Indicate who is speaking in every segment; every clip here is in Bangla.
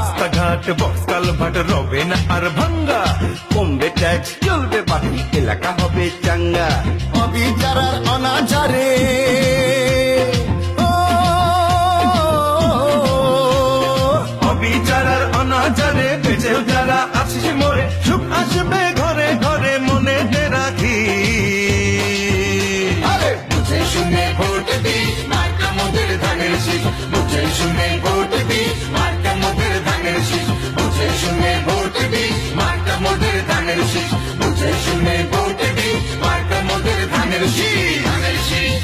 Speaker 1: রাস্তাঘাট বক্স কালভাট রবে না আর ভাঙ্গা। কমবে ট্যাক্স চলবে বাদি এলাকা হবে চাঙ্গা। অনাচারে
Speaker 2: অনাচারে। বেঁচেও যারা আছিস মরে সুখ আসবে ঘরে ঘরে মনে
Speaker 1: আরে
Speaker 3: বুঝে শুনে ভোট দি মার্কা মোদের ধানের বুঝে শুনে ভোট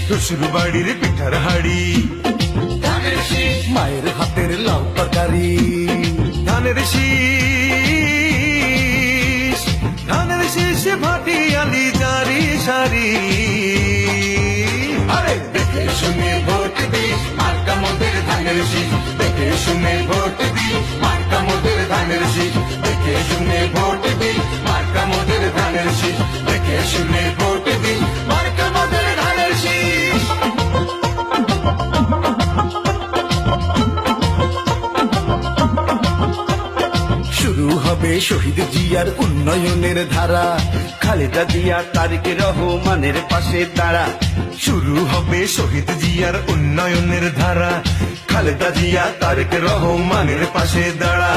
Speaker 2: শ্বশুর বাড়ির পিঠার হাড়ি।
Speaker 1: মায়ের হাতের লাউ তরকারি।
Speaker 2: ধানের শীষ। ধানের শীষ ভাটি আলি জারি সারি।
Speaker 1: আরে
Speaker 3: দেখে শুনে ভোট দি মার্কা মোদের ধানের শীষ। দেখে শুনে ভোট দি মার্কা মোদের দেখে শুনে ভোট দি মার্কা মোদের ধানের শীষ।
Speaker 1: শুরু হবে শহীদ জিয়ার উন্নয়নের ধারা। খালেদা জিয়া তারিক রহমানের পাশে দাঁড়া।
Speaker 2: শুরু হবে শহীদ জিয়ার উন্নয়নের ধারা। খালেদা জিয়া তারেক রহমানের পাশে দাঁড়া।